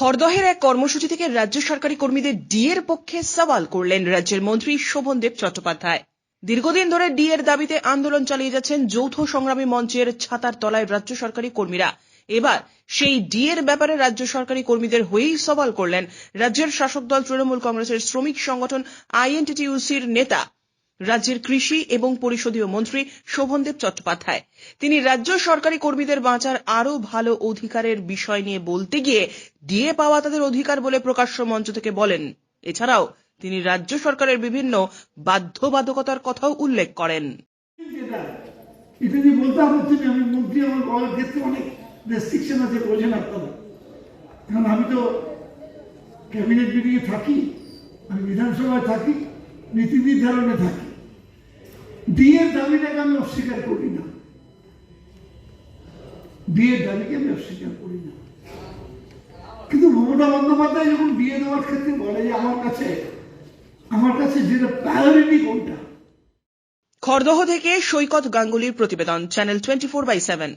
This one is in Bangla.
খড়দহের এক কর্মসূচি থেকে রাজ্য সরকারি কর্মীদের ডিএর পক্ষে সওয়াল করলেন রাজ্যের মন্ত্রী শোভনদেব চট্টোপাধ্যায়। দীর্ঘদিন ধরে ডিএর দাবিতে আন্দোলন চালিয়ে যাচ্ছেন যৌথ সংগ্রামী মঞ্চের ছাতার তলায় রাজ্য সরকারি কর্মীরা। এবার সেই ডিএর ব্যাপারে রাজ্য সরকারি কর্মীদের হয়েই সওয়াল করলেন রাজ্যের শাসক দল তৃণমূল কংগ্রেসের শ্রমিক সংগঠন আইএনটিটিউসির নেতা রাজ্যের কৃষি এবং পরিষদীয় মন্ত্রী শোভনদেব চট্টোপাধ্যায়। তিনি রাজ্য সরকারি কর্মীদের বাঁচার আরও ভালো অধিকারের বিষয় নিয়ে বলতে গিয়ে ডিএ পাওয়া তাদের অধিকার বলে প্রকাশ্য মঞ্চ থেকে বলেন। এছাড়াও তিনি রাজ্য সরকারের বিভিন্ন বাধ্যবাধকতার কথাও উল্লেখ করেন। আমি তো ক্যাবিনেট মিটিংয়ে থাকি, আমি বিধানসভায় থাকি, নীতি নির্ধারণে থাকি। বিয়ের দাবিটাকে আমি অস্বীকার করি না। বিয়ের দাবিকে আমি অস্বীকার করি না। কিন্তু মমতা বন্দ্যোপাধ্যায় যখন বিয়ে দেওয়ার ক্ষেত্রে বলে যে আমার কাছে আমার কাছে যেটা প্রায়োরিটি কোনটা? খরদহ থেকে সৈকত গাঙ্গুলির প্রতিবেদন channel twenty four by seven